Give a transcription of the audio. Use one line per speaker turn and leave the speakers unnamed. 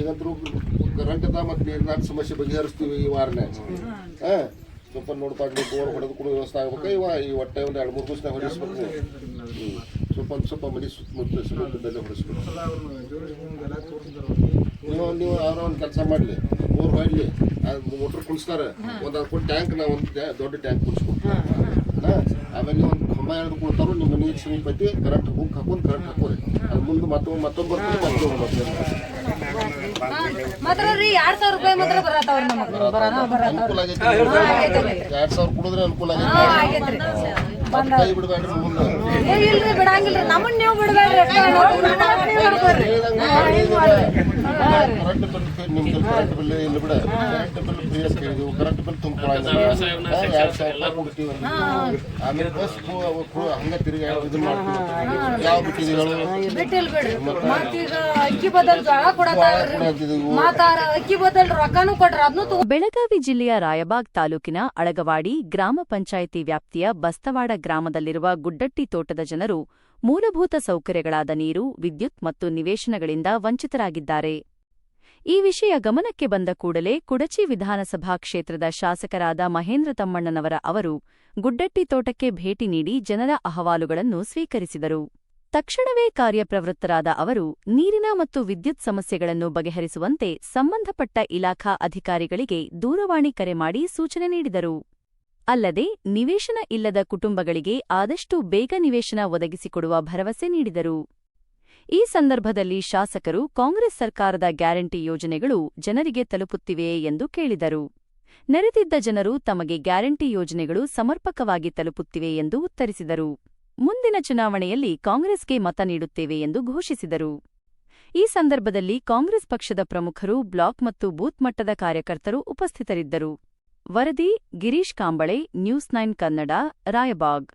ಈಗಂತರೂ ಕರೆಂಟ್ದ ಮತ್ತು ನೀರಿನ ಸಮಸ್ಯೆ ಬಗೆಹರಿಸ್ತೀವಿ ಈ ವಾರನೇ. ಹಾ. ಸ್ವಲ್ಪ ನೋಡ್ಕೊಂಡು ಬೋರ್ ಹೊಡೆದು ಕೂಡ ವ್ಯವಸ್ಥೆ ಆಗ್ಬೇಕು? ಇವ ಈ ಹೊಟ್ಟೆ ಒಂದು ಎರಡು ಮೂರು ದಿವಸ ಹೊಡಿಸ್ಬೇಕು. ಸ್ವಲ್ಪ ಒಂದು ಸ್ವಲ್ಪ ಮನೆ ಸುತ್ತಮುತ್ತ ಸುತ್ತಮುತ್ತದಲ್ಲೇ ಹೊಡಿಸ್ಬೇಕು. ನೀವು ನೀವು ಅವ್ರ ಒಂದು ಕೆಲಸ ಮಾಡಲಿ. ಬೋರ್ ಹೊಡ್ಲಿ ಅದು ಮೋಟ್ರ್ ಕುಣಿಸ್ತಾರೆ ಒಂದು ಅದಕ್ಕೆ ಟ್ಯಾಂಕ್ ನಾವು ಒಂದು ದೊಡ್ಡ ಟ್ಯಾಂಕ್ ಕುಣಿಸ್ಕೊಡ್ತೀವಿ ಆಮೇಲೆ ಒಂದು ಕಂಬ ಎರಡು ಕೊಡ್ತಾರೋ ನಿಮ್ಮ ನೀರು ಸಮೀಪತಿ ಕರೆಕ್ಟ್ ಕರೆಂಟ್ ಹುಕ್ ಹಾಕೊಂಡು ಕರೆಂಟ್ ಹಾಕೋರಿ. ಅದು ಮುಂದೆ ಮತ್ತೊಮ್ಮೆ ಮತ್ತೊಬ್ಬ ಬರ್ತದೆ ಮತ್ತೊಬ್ಬ ಬರ್ತದೆ.
ಮಾತ್ರ ರೀ ಎರಡ್ ಸಾವಿರ ರೂಪಾಯಿ ಮಾತ್ರ ಬರತ್ತವ್ರಿ ನಮಗ್.
ಅನುಕೂಲ ಆಗೈತೆ. ಎರಡ್ ಸಾವಿರ ಕುಡಿದ್ರೆ ಅನುಕೂಲ ಆಗೈತಿ. ಮತ್ತ್ ಕೈ ಬಿಡಬೇಡ್ರಿ ಮುಂದೆ
ಇಲ್ರಿ ಬಿಡಂಗಿಲ್ರಿ. ನಮ್ಮನ್ನ ನೀವು ಬಿಡಬೇಡ್ರಿ
ಕರೆಂಟ್ ಬಿಲ್ ನಿಮ್ದು ಕರೆಂಟ್ ಬಿಡ. ಕರೆಂಟ್ ಬಿಲ್ ಫ್ರೀ ಅಂತ ಹೇಳಿದ್ವು ಕರೆಂಟ್ ಬಿಲ್ ತುಂಬಿಕೊಳಂಗಿಲ್ಲ. ಎರಡ್ ಸಾವಿರ ಆಮೇಲೆ ಬಸ್ ಹಂಗ ತಿರುಗಿ ಇದನ್ನ ಮಾಡ್ತೀವಿ. ಯಾವ ಬಿಟ್ಟಿದ್ದೀವಿ ಹೇಳು.
ಬಿಟ್ಟಿಲ್ ಬಿಡ್ರಿ. ಮತ್ತೀಗ ಅಕ್ಕಿ ಬದಲ್ ಜೋಳ ಕೊಡತಾಳ್ರಿ
ಕೊಡಂತಿದ್ದೀವಿ
ಮಾತಾರ ಅಕ್ಕಿ ಬದಲ್ ರೊಕ್ಕನೂ ಕೊಟ್ರ ಅದನ್ನು
ಬೆಳಗಾವಿ ಜಿಲ್ಲೆಯ ರಾಯಬಾಗ್ ತಾಲೂಕಿನ ಅಳಗವಾಡಿ ಗ್ರಾಮ ಪಂಚಾಯಿತಿ ವ್ಯಾಪ್ತಿಯ ಬಸ್ತವಾಡ ಗ್ರಾಮದಲ್ಲಿರುವ ಗುಡ್ಡಟ್ಟಿ ತೋಟದ ಜನರು ಮೂಲಭೂತ ಸೌಕರ್ಯಗಳಾದ ನೀರು, ವಿದ್ಯುತ್ ಮತ್ತು ನಿವೇಶನಗಳಿಂದ ವಂಚಿತರಾಗಿದ್ದಾರೆ. ಈ ವಿಷಯ ಗಮನಕ್ಕೆ ಬಂದ ಕೂಡಲೇ ಕುಡಚಿ ವಿಧಾನಸಭಾ ಕ್ಷೇತ್ರದ ಶಾಸಕರಾದ ಮಹೇಂದ್ರ ತಮ್ಮಣ್ಣನವರ ಅವರು ಗುಡ್ಡಟ್ಟಿ ತೋಟಕ್ಕೆ ಭೇಟಿ ನೀಡಿ ಜನರ ಅಹವಾಲುಗಳನ್ನು ಸ್ವೀಕರಿಸಿದರು. ತಕ್ಷಣವೇ ಕಾರ್ಯಪ್ರವೃತ್ತರಾದ ಅವರು ನೀರಿನ ಮತ್ತು ವಿದ್ಯುತ್ ಸಮಸ್ಯೆಗಳನ್ನು ಬಗೆಹರಿಸುವಂತೆ ಸಂಬಂಧಪಟ್ಟ ಇಲಾಖಾ ಅಧಿಕಾರಿಗಳಿಗೆ ದೂರವಾಣಿ ಕರೆ ಮಾಡಿ ಸೂಚನೆ ನೀಡಿದರು. ಅಲ್ಲದೆ ನಿವೇಶನ ಇಲ್ಲದ ಕುಟುಂಬಗಳಿಗೆ ಆದಷ್ಟು ಬೇಗ ನಿವೇಶನ ಒದಗಿಸಿಕೊಡುವ ಭರವಸೆ ನೀಡಿದರು. ಈ ಸಂದರ್ಭದಲ್ಲಿ ಶಾಸಕರು ಕಾಂಗ್ರೆಸ್ ಸರ್ಕಾರದ ಗ್ಯಾರಂಟಿ ಯೋಜನೆಗಳು ಜನರಿಗೆ ತಲುಪುತ್ತಿವೆಯೇ ಎಂದು ಕೇಳಿದರು. ನೆರೆದಿದ್ದ ಜನರು ತಮಗೆ ಗ್ಯಾರಂಟಿ ಯೋಜನೆಗಳು ಸಮರ್ಪಕವಾಗಿ ತಲುಪುತ್ತಿವೆ ಎಂದು ಉತ್ತರಿಸಿದರು. ಮುಂದಿನ ಚುನಾವಣೆಯಲ್ಲಿ ಕಾಂಗ್ರೆಸ್ಗೆ ಮತ ನೀಡುತ್ತೇವೆ ಎಂದು ಘೋಷಿಸಿದರು. ಈ ಸಂದರ್ಭದಲ್ಲಿ ಕಾಂಗ್ರೆಸ್ ಪಕ್ಷದ ಪ್ರಮುಖರು ಬ್ಲಾಕ್ ಮತ್ತು ಬೂತ್ ಮಟ್ಟದ ಕಾರ್ಯಕರ್ತರು ಉಪಸ್ಥಿತರಿದ್ದರು. ವರದಿ ಗಿರೀಶ್ ಕಾಂಬಳೆ ನ್ಯೂಸ್ ನೈನ್ ಕನ್ನಡ ರಾಯಬಾಗ್.